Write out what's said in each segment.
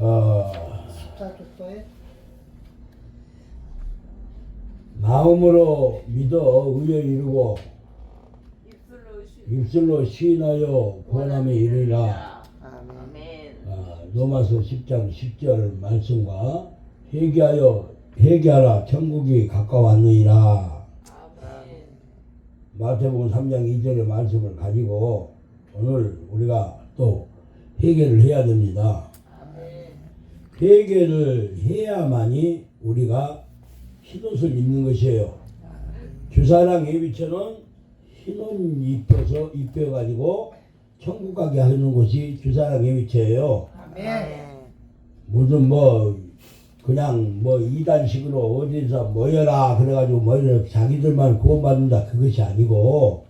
어, 14조서에 마음으로 믿어 의에 이르고 입술로 시 입술로 시인하여 구원함에 이르리라. 아멘. 아멘. 아, 로마서 10장 10절 말씀과 회개하여 회개하라 천국이 가까웠느니라. 아멘. 마태복음 3장 2절의 말씀을 가지고 오늘 우리가 또 회개를 해야 됩니다. 회개를 해야만이 우리가 흰옷을 입는 것이에요. 주사랑 예비처럼 흰옷 입혀서 입혀가지고 천국 가게 하는 곳이 주사랑 예비처예요. 무슨 뭐 그냥 뭐 이단식으로 어디서 모여라 그래가지고 모여라 자기들만 구원받는다 그것이 아니고.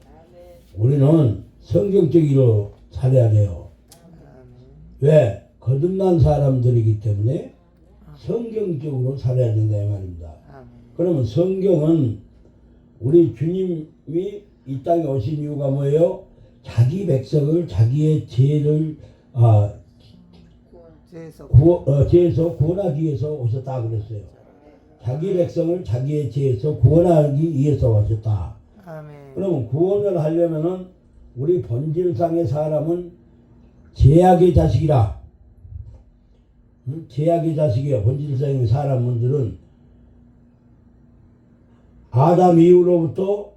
우리는 성경적으로 살아야 돼요. 왜? 거듭난 사람들이기 때문에 성경적으로 살아야 된다 이 말입니다. 아멘. 그러면 성경은 우리 주님이 이 땅에 오신 이유가 뭐예요? 자기 백성을 자기의 죄를 아, 죄에서 구원, 어, 죄에서 구원하기 위해서 오셨다 그랬어요. 자기 백성을 자기의 죄에서 구원하기 위해서 오셨다. 아멘. 그러면 구원을 하려면은 우리 본질상의 사람은 제약의 자식이라. 응? 제약의 자식이에요. 본질상의 사람들은 아담 이후로부터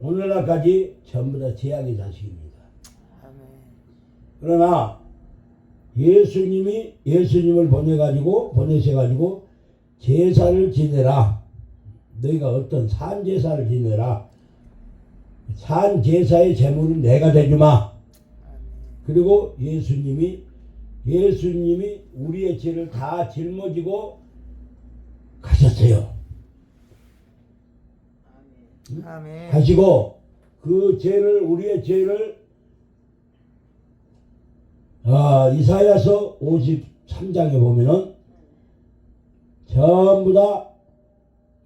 오늘날까지 전부 다 제약의 자식입니다. 그러나 예수님이 예수님을 보내가지고 보내셔가지고 제사를 지내라. 너희가 어떤 산 제사를 지내라. 산 제사의 제물은 내가 되주마. 그리고 예수님이 예수님이 우리의 죄를 다 짊어지고 가셨어요. 아멘. 하시고 그 죄를 우리의 죄를 아, 이사야서 53장에 보면은 전부 다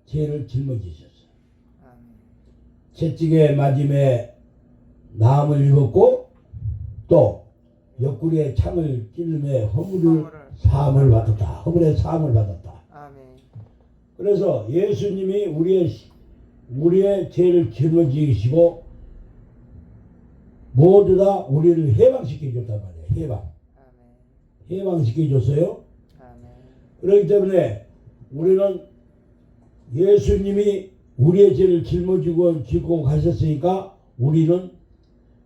죄를 짊어지셨어요. 채찍에 맞음에 나음을 입었고 또 옆구리에 창을 찔름에 허물을 허물을. 사함을 받았다. 허물의 사함을 받았다. 아멘. 그래서 예수님이 우리의 우리의 죄를 짊어지시고 모두 다 우리를 해방시켜 줬단 말이에요. 해방. 아멘. 해방시켜 줬어요. 아멘. 그렇기 때문에 우리는 예수님이 우리의 죄를 짊어지고 지고 가셨으니까 우리는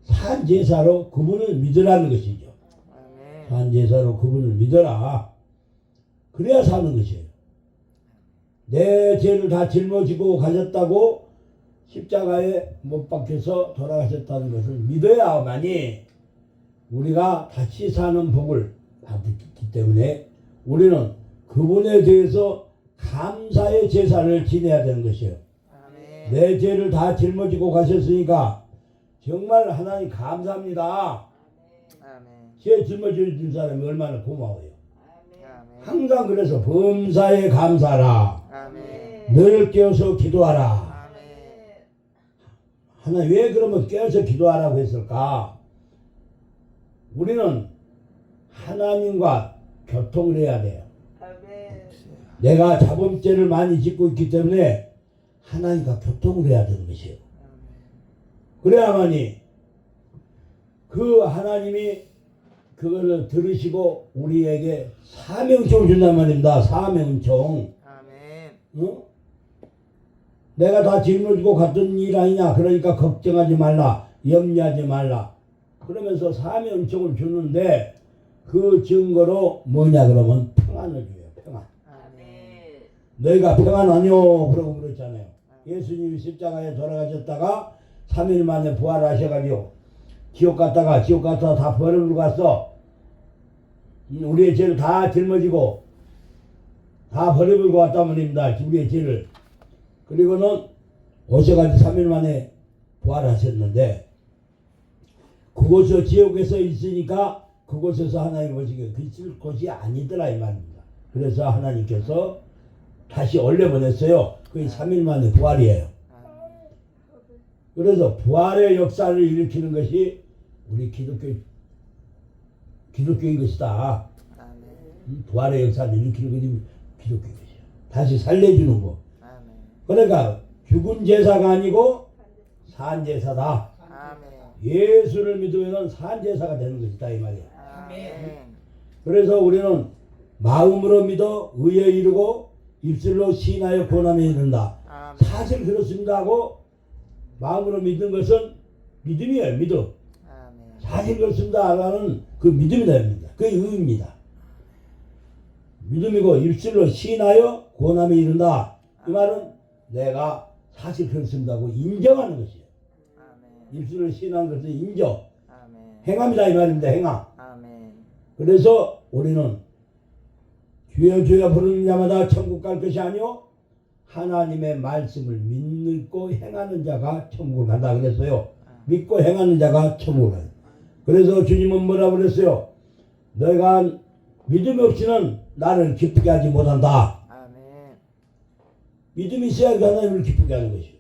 산 제사로 그분을 믿으라는 것이죠. 아멘. 산 제사로 그분을 믿어라. 그래야 사는 것이에요. 내 죄를 다 짊어지고 가셨다고 십자가에 못 박혀서 돌아가셨다는 것을 믿어야만이 우리가 다시 사는 복을 받기 때문에 우리는 그분에 대해서 감사의 제사를 지내야 되는 것이에요. 내 죄를 다 짊어지고 가셨으니까 정말 하나님 감사합니다. 아멘. 죄 짊어져 준 사람이 얼마나 고마워요. 항상 그래서 범사에 감사라. 아멘. 늘 깨어서 기도하라. 아멘. 하나 왜 그러면 깨어서 기도하라고 했을까? 우리는 하나님과 교통을 해야 돼요. 아멘. 내가 자범죄를 많이 짓고 있기 때문에 하나님과 교통을 해야 되는 것이에요. 그래야만이 그 하나님이 그거를 들으시고 우리에게 사명총을 준단 말입니다. 사명총. 아멘. 어? 내가 다 짊어지고 갔던 일 아니냐. 그러니까 걱정하지 말라. 염려하지 말라. 그러면서 사명총을 주는데 그 증거로 뭐냐 그러면 평안을 줘요. 평안. 아멘. 너희가 평안 하뇨? 그러고 그랬잖아요. 예수님이 십자가에 돌아가셨다가 3일 만에 부활하셔가지고 지옥 갔다가 지옥 갔다가 다 버리고 갔어. 음, 우리의 죄를 다 짊어지고 다 버리고 왔단 말입니다. 우리의 죄를. 그리고는 오셔가지고 3일 만에 부활하셨는데 그곳에 지옥에서 있으니까 그곳에서 하나님 오시게 그칠 곳이 아니더라 이 말입니다. 그래서 하나님께서 다시 올려 보냈어요. 그게 3일 만에 부활이에요. 그래서 부활의 역사를 일으키는 것이 우리 기독교 기독교인 것이다. 아멘. 음, 부활의 역사를 일으키는 것이 기독교인 것이야. 다시 살려주는 거. 아멘. 그러니까 죽은 제사가 아니고 산 제사다. 아멘. 예수를 믿으면 산 제사가 되는 것이다 이 말이야. 아멘. 그래서 우리는 마음으로 믿어 의에 이르고 입술로 신하여 고난에 이른다. 아멘. 사실 그렇습니다 하고 마음으로 믿는 것은 믿음이에요 믿음. 사실 그렇습니다 하는 그 믿음이 됩니다. 그 의입니다. 믿음이고 입술로 신하여 고난에 이른다. 이 말은 내가 사실 그렇습니다 하고 인정하는 것이에요. 입술로 신한 것은 인정. 행함이다 이 말입니다. 행함. 그래서 우리는 주여 주여 부르는 자마다 천국 갈 것이 아니요 하나님의 말씀을 믿고 행하는 자가 천국을 간다 그랬어요. 믿고 행하는 자가 천국을 간다. 그래서 주님은 뭐라 그랬어요? 너희가 믿음 없이는 나를 기쁘게 하지 못한다. 아멘. 믿음이 있어야 그 하나님을 기쁘게 하는 것이요.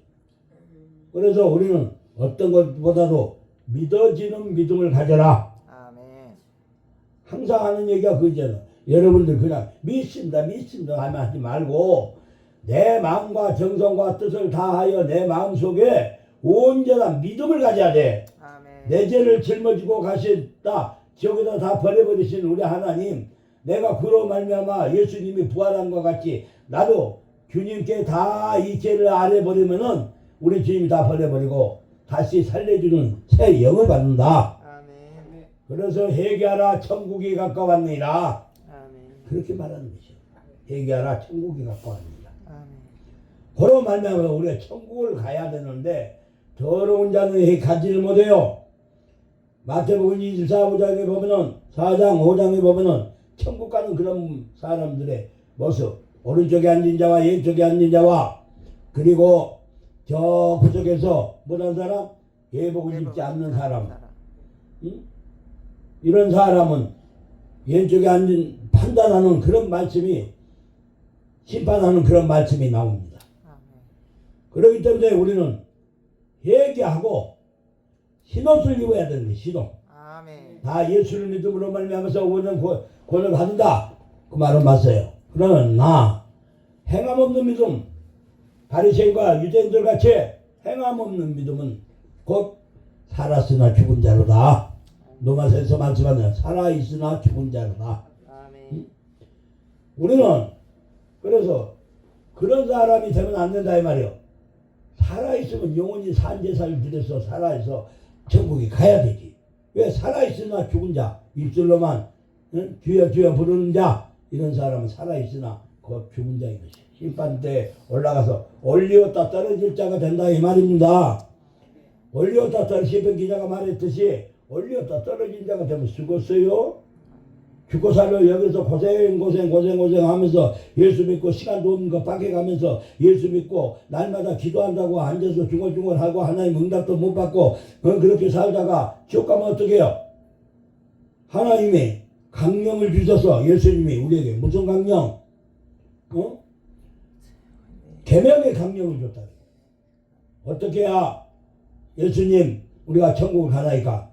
그래서 우리는 어떤 것보다도 믿어지는 믿음을 가져라. 아멘. 항상 하는 얘기가 그거잖아. 여러분들 그냥 믿습니다, 믿습니다 하면 하지 말고 내 마음과 정성과 뜻을 다하여 내 마음 속에 온전한 믿음을 가져야 돼. 아멘. 내 죄를 짊어지고 가셨다. 지옥에다 다 버려버리신 우리 하나님. 내가 그로 말미암아 예수님이 부활함과 같이 나도 주님께 다 이 죄를 아뢰버리면은 우리 주님이 다 버려버리고 다시 살려주는 새 영을 받는다. 아멘. 그래서 회개하라 천국이 가까웠느니라 아멘. 그렇게 말하는 것이요 회개하라 천국이 가까웠느니라. 그로 말미암아 우리가 천국을 가야 되는데 더러운 자는 가지를 못해요 마태복음 24장에 보면은 4장 5장에 보면은 천국 가는 그런 사람들의 모습 오른쪽에 앉은 자와 왼쪽에 앉은 자와 그리고 저 구석에서 못한 사람 예복을 입지 않는 사람 응? 이런 사람은 왼쪽에 앉은 판단하는 그런 말씀이 심판하는 그런 말씀이 나옵니다. 그렇기 때문에 우리는 회개하고 신옷을 입어야 되는 거예요. 신옷. 아멘. 다 예수를 믿음으로 말미암아서 구- 구원을 받는다. 그 말은 맞어요. 그러나 행함 없는 믿음, 바리새인과 유대인들 같이 행함 없는 믿음은 곧 살았으나 죽은 자로다. 로마서에서 말씀하는 살아 있으나 죽은 자로다. 아멘. 우리는 그래서 그런 사람이 되면 안 된다 이 말이요. 살아 있으면 영원히 산제사를 드려서 살아 있어 천국에 가야 되지. 왜 살아 있으나 죽은 자 입술로만 응? 주여 주여 부르는 자 이런 사람은 살아 있으나 곧 죽은 자인 것이. 심판 때 올라가서 올리었다 떨어질 자가 된다 이 말입니다. 올리었다 떨어 시편 기자가 말했듯이 올리었다 떨어진 자가 되면 죽었어요. 죽고 살려 여기서 고생 고생 고생 고생 하면서 예수 믿고 시간도 없는 거 밖에 가면서 예수 믿고 날마다 기도한다고 앉아서 중얼중얼 하고 하나님 응답도 못 받고 어, 그렇게 살다가 지옥 가면 어떻게 해요? 하나님이 강령을 주셔서 예수님이 우리에게 무슨 강령? 어? 계명의 강령을 줬다. 어떻게 해야 예수님 우리가 천국을 가나이까?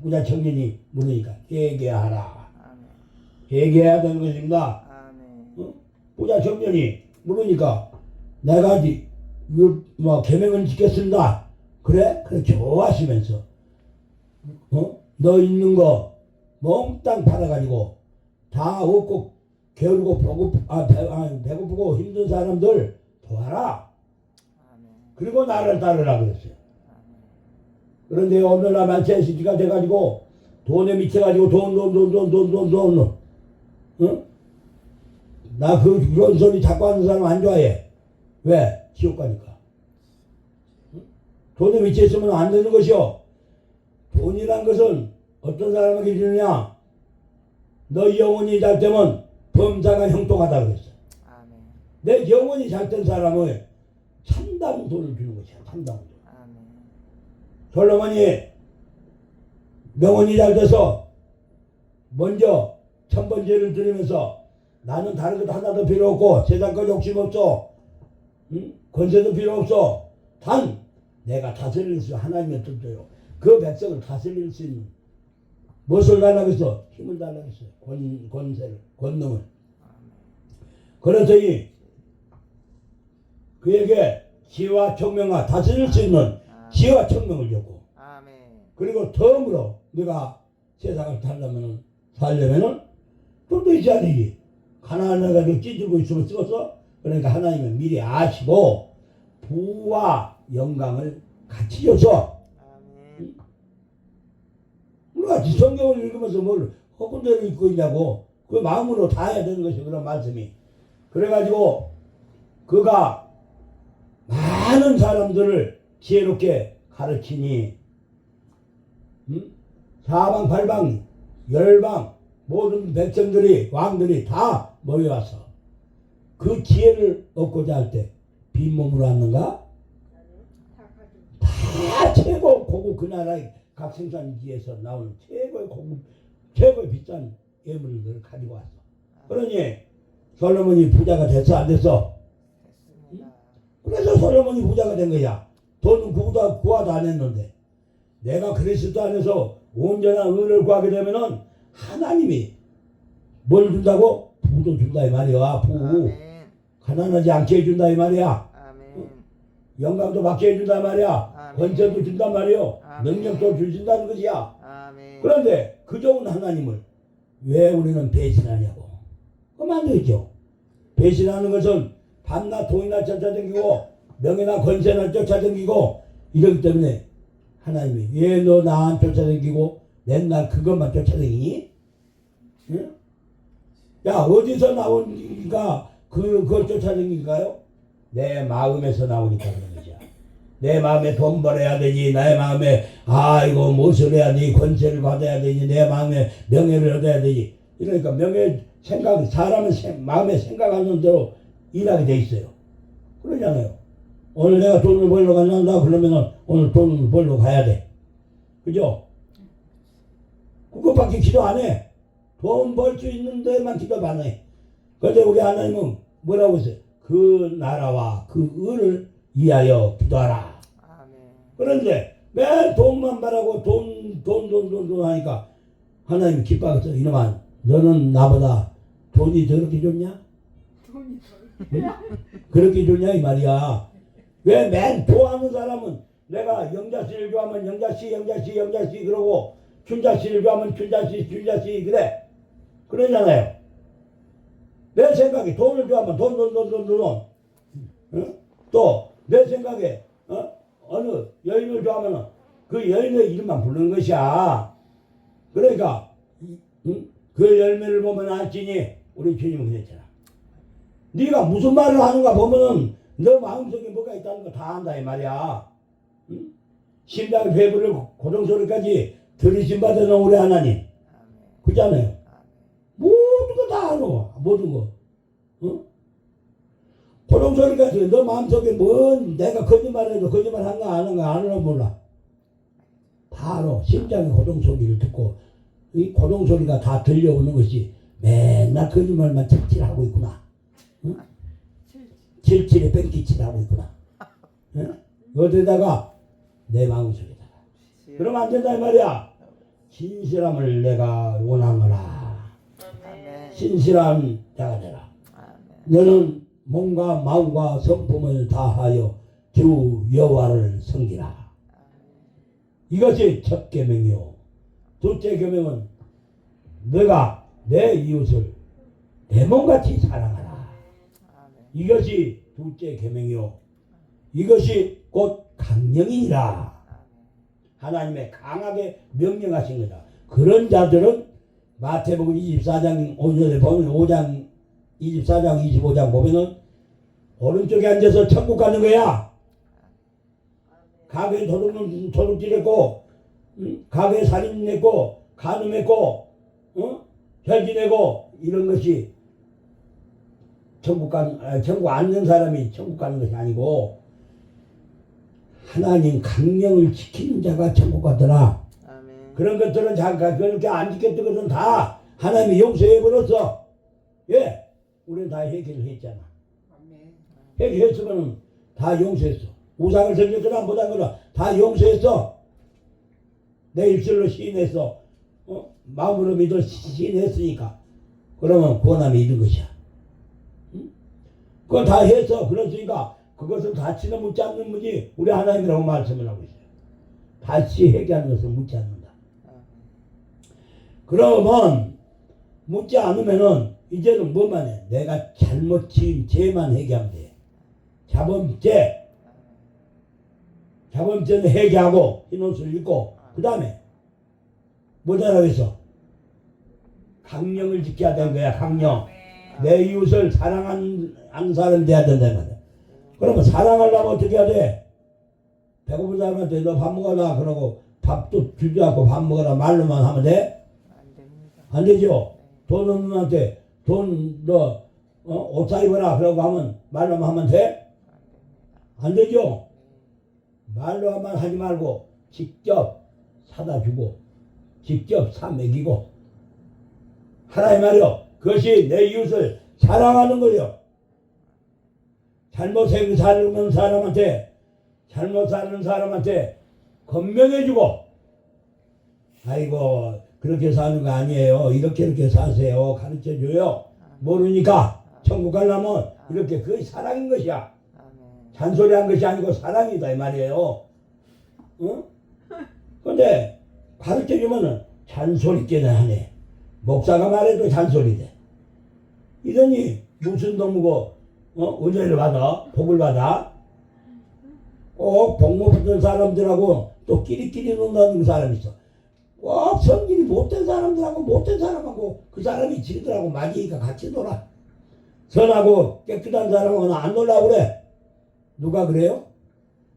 부자 청년이 물으니까 회개하라. 회개해야 되는 것입니다. 아멘. 부자 청년이 물으니까 내가 이뭐 계명을 지켰습니다. 그래? 그래 좋아하시면서 어? 너 있는 거 몽땅 팔아가지고 다 얻고 게으르고 배고 아, 배, 아, 배고프고 힘든 사람들 도와라. 아멘. 그리고 나를 따르라 그랬어요. 아멘. 그런데 오늘날 만세 시기가 돼가지고 돈에 미쳐가지고 돈 돈 돈 돈 돈 돈 돈 응? 나그 그런 소리 자꾸 하는 사람 안 좋아해. 왜? 지옥 가니까. 응? 돈에 미쳐 있으면 안 되는 것이요. 돈이란 것은 어떤 사람에게 주느냐? 너 영혼이 잘 되면 범사가 형통하다 그랬어. 아멘. 내 영혼이 잘된 사람은 참다운 돈을 주는 것이야. 참다운 돈. 솔로몬이 명언이 잘 돼서 먼저 천 번째를 드리면서 나는 다른 것 하나도 필요 없고 세상 것 욕심 없어 응? 권세도 필요 없어 단 내가 다스릴 수 하나님의 뜻대로 그 백성을 다스릴 수 있는 무엇을 달라고 했어? 힘을 달라고 했어요. 권, 권세를, 권능을. 그래서 그에게 지혜와 총명과 다스릴 수 있는 지혜와 총명을 줬고. 그리고 덤으로 네가 세상을 살려면은 살려면은 돈도 있어야 되지. 가난한 가지고 찌들고 있으면 쓰겠어? 그러니까 하나님은 미리 아시고 부와 영광을 같이 줘서. 우리가 성경을 읽으면서 뭘 허군대로 읽고 있냐고 그 마음으로 다 해야 되는 것이 그런 말씀이 그래가지고 그가 많은 사람들을 지혜롭게 가르치니 음? 사방 팔방 열방 모든 백성들이 왕들이 다 모여와서 그 지혜를 얻고자 할 때 빈몸으로 왔는가? 다 최고 고급 그 나라의 각 생산지에서 나오는 최고의 고급 최고의 비싼 예물들을 가지고 왔어. 그러니 솔로몬이 부자가 됐어 안 됐어? 그래서 솔로몬이 부자가 된 거야. 돈은 구하도, 구하도 안 했는데 내가 그리스도 안에서 온전한 은을 구하게 되면은 하나님이 뭘 준다고? 부도 준다 이 말이야. 부. 아멘. 가난하지 않게 해준다 이 말이야. 아멘. 영광도 받게 해준다 이 말이야. 아멘. 권세도 준단 말이요. 아멘. 능력도 주신다는 것이야. 아멘. 그런데 그 좋은 하나님을 왜 우리는 배신하냐고. 그럼 안 되죠. 배신하는 것은 밤낮 돈이나 쫓아다니고 명예나 권세나 쫓아다니고 이러기 때문에 하나님이 왜 너나안 쫓아다니고 맨날 그것만 쫓아다니니? 응? 야 어디서 나오니까 그, 그걸 쫓아다니니까요? 내 마음에서 나오니까 그런 거죠. 내 마음에 돈 벌어야 되지, 내 마음에, 아, 이거 무엇을 해야 되지, 권세를 받아야 되지, 내 마음에 명예를 얻어야 되지. 이러니까 명예 생각, 사람은 생- 마음에 생각하는 대로 일하게 돼 있어요. 그러잖아요. 오늘 내가 돈을 벌러 간다 그러면은 오늘 돈을 벌러 가야 돼. 그죠? 그것밖에 기도 안 해. 돈 벌 수 있는 데만 기도 안 해. 그런데 우리 하나님은 뭐라고 했어요? 그 나라와 그 을을 위하여 기도하라. 그런데 맨 돈만 바라고 돈, 돈, 돈, 돈, 돈 하니까 하나님이 기뻐하겠어. 이놈아, 너는 나보다 돈이 더럽게 좋냐? 응? 그렇게 좋냐? 이 말이야. 왜맨 좋아하는 사람은 내가 영자씨를 좋아하면 영자씨, 영자씨, 영자씨 그러고 춘자씨를 좋아하면 춘자씨, 춘자씨 그래. 그러잖아요. 내 생각에 돈을 좋아하면 돈, 돈, 돈, 돈, 돈. 응? 또 내 생각에 어? 어느 여인을 좋아하면 그 여인의 이름만 부르는 것이야. 그러니까 이- 응? 그 열매를 보면 알지니 우리 주님은 그랬잖아. 네가 무슨 말을 하는가 보면은 너 마음속에 뭐가 있다는 거 다 안다 이 말이야. 응? 심장 배부를 고정소리까지 들으신 받은 우리 하나님. 그잖아요. 모든 거 다 알아. 모든 거. 어? 고동소리까지 너 마음속에 뭔 내가 거짓말해도 거짓말 한거 아는가 아는가 몰라. 다 알아. 심장의 고동 소리를 듣고 이 고동 소리가 다 들려오는 것이 맨날 거짓말만 칠칠하고 있구나. 응? 칠칠에 뺑기칠하고 있구나. 응? 어디다가 내 마음속에다가. 그러면 안 된다 이 말이야. 진실함을 내가 원하노라. 아멘. 신실한 자가 되라. 아멘. 너는 몸과 마음과 성품을 다하여 주 여호와를 섬기라. 이것이 첫 계명이요. 둘째 계명은 너가 내 이웃을 내 몸같이 사랑하라. 이것이 둘째 계명이요. 이것이 곧 강령이니라. 하나님의 강하게 명령하신 거다. 그런 자들은 마태복음 24장 5절에 보면 5장 24장 25장 보면은 오른쪽에 앉아서 천국 가는 거야. 가게 도둑은 도둑질했고, 응? 가게 살인했고, 간음했고, 어? 혈기내고 이런 것이 천국 간 아, 천국 앉는 사람이 천국 가는 것이 아니고 하나님 강령을 지키는 자가 천국 가더라. 아멘. 그런 것들은 잠깐 그렇게 안 지켰던 것은 다 하나님이 용서해 버렸어. 예, 우리는 다 해결을 했잖아. 해결했으면 다 용서했어. 우상을 섬겼거나 못한 거나 다 용서했어. 내 입술로 시인했어. 어? 마음으로 믿어 신했으니까 그러면 구원함이 있는 것이야. 응? 그거 다 해서 그랬으니까 그것을 다치는 묻지 않는 분이 우리 하나님이라고 말씀을 하고 있어요. 다시 회개하는 것을 묻지 않는다. 그러면 묻지 않으면은 이제는 뭐만 해? 내가 잘못 지은 죄만 회개하면 돼. 자범죄, 자범죄는 회개하고 흰옷을 입고 그 다음에 뭐라고 했어? 강령을 지켜야 되는 거야. 강령. 내 이웃을 사랑하는 하는 사람이 돼야 된다 이 말이야. 그러면 사랑하려면 어떻게 해야 돼? 배고픈 사람한테 너 밥 먹어라 그러고 밥도 주지 않고 밥 먹어라 말로만 하면 돼? 안 됩니다. 안 되죠. 돈 없는 한테 돈너 어, 옷사 입어라 그러고 하면 말로만 하면 돼? 안 되죠. 말로만 하지 말고 직접 사다 주고 직접 사 먹이고 하나의 말이요. 그것이 내 이웃을 사랑하는 거요. 잘못 생 사는 사람한테 잘못 사는 사람한테 건면해주고 아이고 그렇게 사는 거 아니에요. 이렇게 이렇게 사세요. 가르쳐줘요. 모르니까 천국 가려면 이렇게 그것이 사랑인 것이야. 잔소리한 것이 아니고 사랑이다 이 말이에요. 응? 근데 가르쳐주면은 잔소리 깨는 하네. 목사가 말해도 잔소리 돼. 이러니 무슨 놈이고 어? 은혜를 받아 복을 받아 꼭 복못 받은 사람들하고 또 끼리끼리 논다는 사람이 있어. 꼭 성질이 못된 사람들하고 못된 사람하고 그 사람이 지들하고 맞으니까 같이 놀아. 선하고 깨끗한 사람하고는 안 놀라고 그래. 누가 그래요?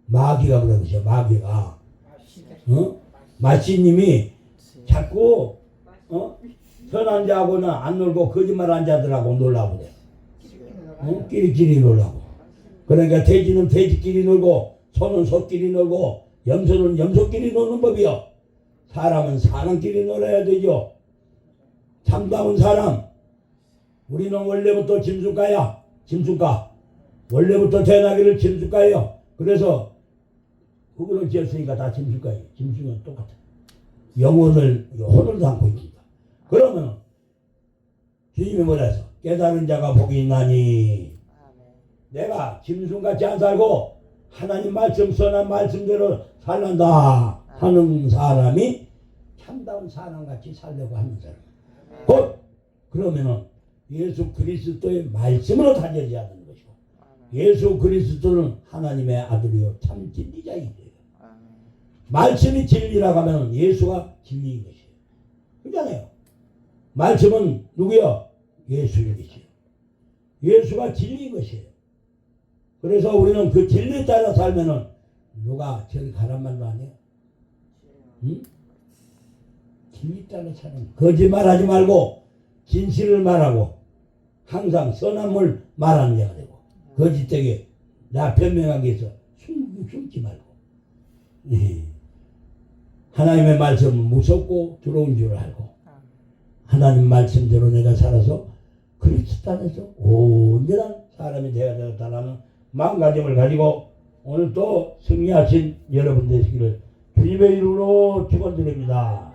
마귀가 그러죠. 마귀가. 어? 마씨님이 자꾸 어? 선한 자하고는 안 놀고 거짓말한 자들하고 놀라고 그래. 어? 끼리끼리 놀라고. 그러니까 돼지는 돼지끼리 놀고 소는 소끼리 놀고 염소는 염소끼리 노는 법이요. 사람은 사람끼리 놀아야 되죠. 참다운 사람. 우리는 원래부터 짐승가야. 짐승가. 원래부터 대나기를 짐승가예요. 그래서 그거를 지었으니까 다 짐승가예요. 짐승은 똑같아. 영혼을 혼을 담고 있습니다. 그러면 주님이 뭐라 했어? 깨달은 자가 복이 있나니. 내가 짐승같이 안 살고 하나님 말씀 선한 말씀대로 살란다 하는 사람이 참다운 사람같이 살려고 하는 사람. 곧 그러면은 예수 그리스도의 말씀으로 다져져야 하는 것이고. 예수 그리스도는 하나님의 아들이요 참 진리자이에요. 아멘. 말씀이 진리라고 하면 예수가 진리인 것이에요. 그렇잖아요. 말씀은 누구요? 예수인 것이에요. 예수가 진리인 것이에요. 그래서 우리는 그 진리에 따라 살면은 누가 저리 가란 말도 안 해요. 응? 진리 따라 사는 거짓말 하지 말고 진실을 말하고 항상 선함을 말하는 자가 되고 거짓되게 나 변명하기 위해서 숨, 숨지 말고 예. 하나님의 말씀은 무섭고 두려운 줄 알고 아멘. 하나님 말씀대로 내가 살아서 그리스도 안에서 온전한 사람이 되어야 되겠다라는 마음가짐을 가지고 오늘 또 승리하신 여러분 되시기를 주님의 이름으로 축원드립니다.